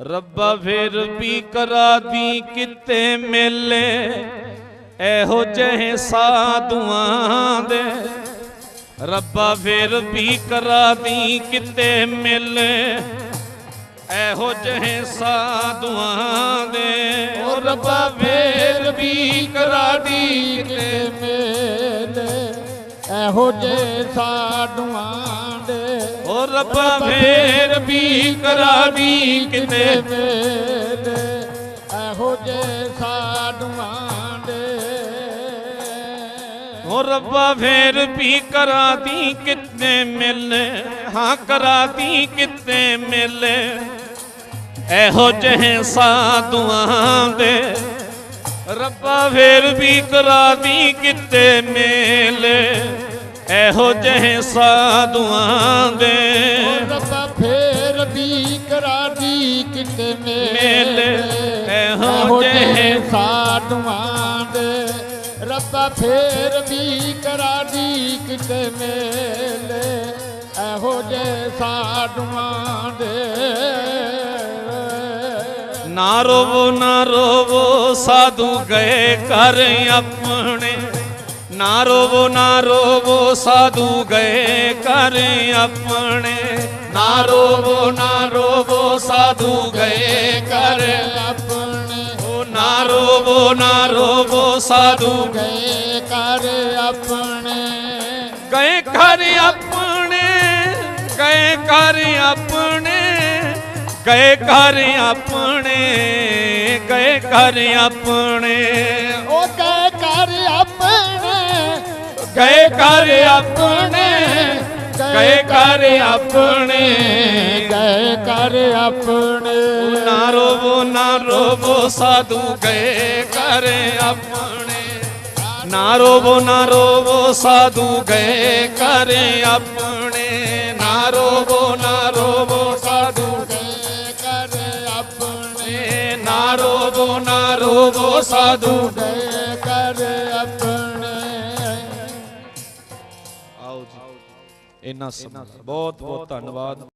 ਰੱਬਾ ਫਿਰ ਵੀ ਕਰਾ ਦੀ ਕਿਤੇ ਮੇਲੇ। ਇਹੋ ਜਿਹੇ ਸਾਧੂਆਂ ਦੇ। ਰੱਬਾ ਫਿਰ ਵੀ ਕਰਾ ਦੀ ਕਿਤੇ ਮੇਲੇ। ਇਹੋ ਜਿਹੇ ਸਾਧੂਆਂ ਦੇ। ਉਹ ਰੱਬਾ ਫਿਰ ਵੀ ਕਰਾ ਦੀ ਕਿਤੇ ਇਹੋ ਜੇ ਸਾਡੂਆਂ ਦੇ ਓ ਰੱਬਾ ਫੇਰ ਵੀ ਕਰਾ ਦੀ ਕਿਤੇ। ਮੇਲੇ ਇਹੋ ਜੇ ਸਾਡੂਆਂ ਦੇ ਓ ਰੱਬਾ ਫੇਰ ਵੀ ਕਰਾ ਦੀ ਕਿਤੇ ਮਿਲੇ। ਹਾਂ ਕਰਾ ਦੀ ਕਿਤੇ ਮਿਲੇ। ਇਹੋ ਜਿਹੇ ਸਾਧੂਆਂ ਦੇ ਰੱਬਾ ਫੇਰ ਵੀ ਕਰਾ ਦੀ ਕਿਤੇ ਮੇਲੇ। ਇਹੋ ਜਿਹੇ ਸਾਧੂਆਂ ਦੇ ਰੱਬਾ ਫੇਰ ਵੀ ਕਰਾ ਦੀ ਕਿਤੇ ਮੇਲੇ ਇਹੋ ਜੇ ਸਾਡੂਆਂ ਦੇ। ਰੱਬਾ ਫੇਰ ਵੀ ਕਰਾ ਦੀ ਕਿਤੇ ਮੇਲੇ ਇਹੋ ਜੇ ਸਾਡੂਆਂ ਦੇ। ਨਾ ਰੋਵੋ ਨਾ ਰੋਵੋ ਸਾਧੂ ਗਏ ਕਰ ਆਪਣੇ। ਨਾ ਰੋਵੋ ਨਾ ਰੋਵੋ, ਸਾਧੂ ਗਏ ਕਰ ਆਪਣੇ। ਨਾ ਰੋਵੋ ਨਾ ਰੋਵੋ, ਸਾਧੂ ਗਏ ਕਰ ਆਪਣੇ। ਓ ਨਾ ਰੋਵੋ ਨਾ ਰੋਵੋ, ਸਾਧੂ ਗਏ ਕਰ ਆਪਣੇ। ਗਏ ਘਰ ਆਪਣੇ, ਗਏ ਘਰ ਆਪਣੇ, ਗਏ ਘਰ ਆਪਣੇ, ਗਏ ਘਰ ਆਪਣੇ। ਗਏ ਘਰ ਆਪਣੇ ਗਏ ਘਰ ਆਪਣੇ। ਗਏ ਕਰ ਆਪਣੇ। ਨਾ ਰੋਵੋ ਨਾ ਰੋਵੋ ਸਾਧੂ ਗਏ ਘਰ ਆਪਣੇ। ਨਾ ਰੋਵੋ ਨਾ ਰੋਵੋ ਸਾਧੂ ਗਏ ਘਰ ਆਪਣੇ। ਨਾ ਰੋਵੋ ਨਾ ਰੋਵੋ ਸਾਧੂ ਗਏ ਕਰ ਆਪਣੇ। ਨਾ ਰੋਵੋ ਨਾ ਰੋਵੋ ਸਾਧੂ ਗਏ ਕਰ ਆਓ ਇੰਨਾ ਸਮਾਂ। ਬਹੁਤ ਬਹੁਤ ਧੰਨਵਾਦ।